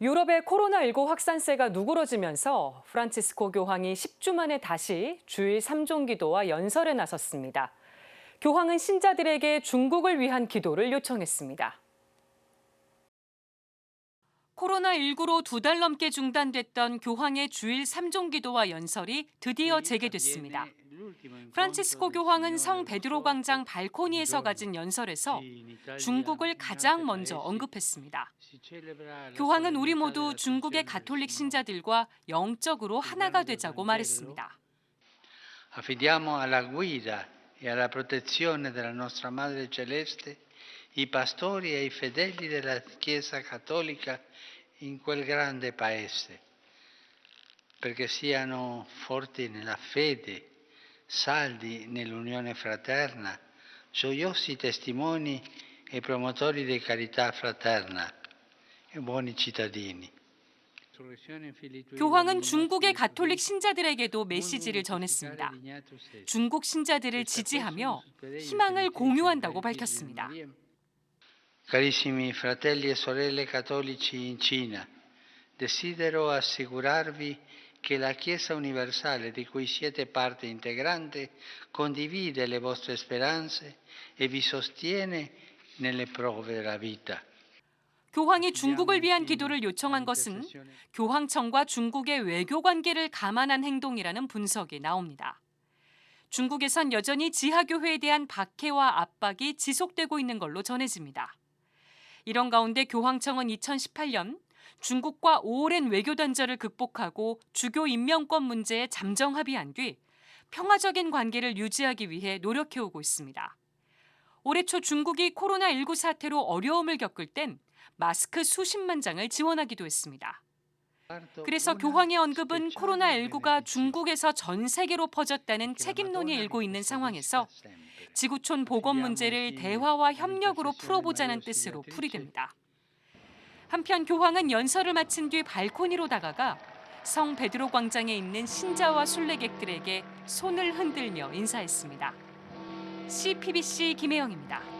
유럽의 코로나19 확산세가 누그러지면서 프란치스코 교황이 10주 만에 다시 주일 3종 기도와 연설에 나섰습니다. 교황은 신자들에게 중국을 위한 기도를 요청했습니다. 코로나19로 두 달 넘게 중단됐던 교황의 주일 3종 기도와 연설이 드디어 재개됐습니다. 프란치스코 교황은 성 베드로 광장 발코니에서 가진 연설에서 중국을 가장 먼저 언급했습니다. 교황은 우리 모두 중국의 가톨릭 신자들과 영적으로 하나가 되자고 말했습니다. Affidiamo alla guida e alla protezione della nostra Madre Celeste i pastori e i fedeli della Chiesa Cattolica in quel grande paese, perché siano forti nella fede, saldi nell'unione fraterna, gioiosi testimoni e promotori di carità fraterna e buoni cittadini. 교황은 중국의 가톨릭 신자들에게도 메시지를 전했습니다. 중국 신자들을 지지하며 희망을 공유한다고 밝혔습니다. Carissimi fratelli e sorelle cattolici in Cina, desidero assicurarvi che la Chiesa universale di cui siete parte integrante condivide le vostre speranze e vi sostiene nelle prove della vita. 교황이 중국을 위한 기도를 요청한 것은 교황청과 중국의 외교 관계를 감안한 행동이라는 분석이 나옵니다. 중국에선 여전히 지하교회에 대한 박해와 압박이 지속되고 있는 걸로 전해집니다. 이런 가운데 교황청은 2018년 중국과 오랜 외교 단절을 극복하고 주교 임명권 문제에 잠정 합의한 뒤 평화적인 관계를 유지하기 위해 노력해오고 있습니다. 올해 초 중국이 코로나19 사태로 어려움을 겪을 땐 마스크 수십만 장을 지원하기도 했습니다. 그래서 교황의 언급은 코로나19가 중국에서 전 세계로 퍼졌다는 책임론이 일고 있는 상황에서 지구촌 보건 문제를 대화와 협력으로 풀어보자는 뜻으로 풀이됩니다. 한편 교황은 연설을 마친 뒤 발코니로 다가가 성 베드로 광장에 있는 신자와 순례객들에게 손을 흔들며 인사했습니다. CPBC 김혜영입니다.